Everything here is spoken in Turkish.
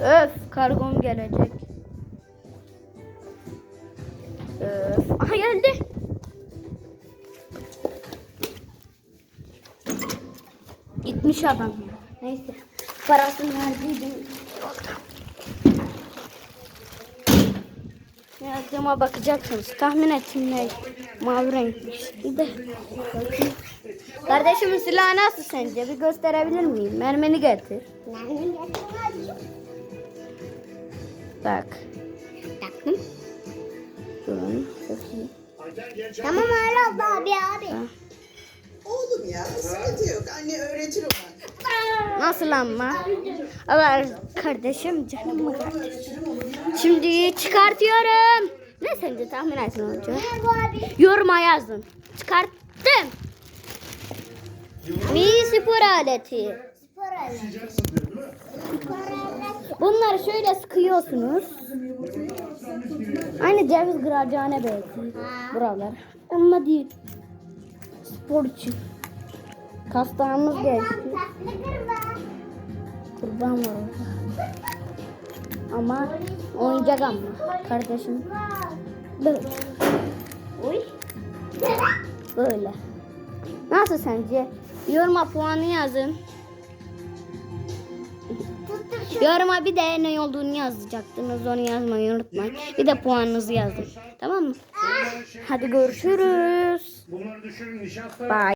Öf kargom gelecek. Öf. Aha geldi. Gitmiş adam ya. Neyse. Parasını verdiydim. Yazdığıma bakacaksınız. Tahmin ettim ne? Mavi renkmiş. Bir de bakayım. Kardeşimin silahı nasıl sence? Bir gösterebilir miyim? Mermini getir. Bak. Taktım. Durun. Çok iyi. Tamam öyle oldu abi abi. Ha. Oğlum ya sıkıntı yok. Anne öğretir ona. Nasıl ama? Allah kardeşim canım mı kardeşim? Şimdi çıkartıyorum. Ne sence tahmin et ne olacak? Yoruma yazın. Çıkarttım. Bir spor aleti. Spor aleti. Bunları şöyle sıkıyorsunuz. Aynı ceviz kıracağına belki. Buralar. Ama değil. Spor için. Kastağımız geçti. Kurban var orada. Ama oyuncak ama kardeşim. Böyle. Uy. Böyle. Nasıl sence? Yoruma puanı yazın. Yoruma bir de ne olduğunu yazacaktınız. Onu yazmayı unutmayın. Bir de puanınızı yazın. Tamam mı? Hadi görüşürüz. Bye.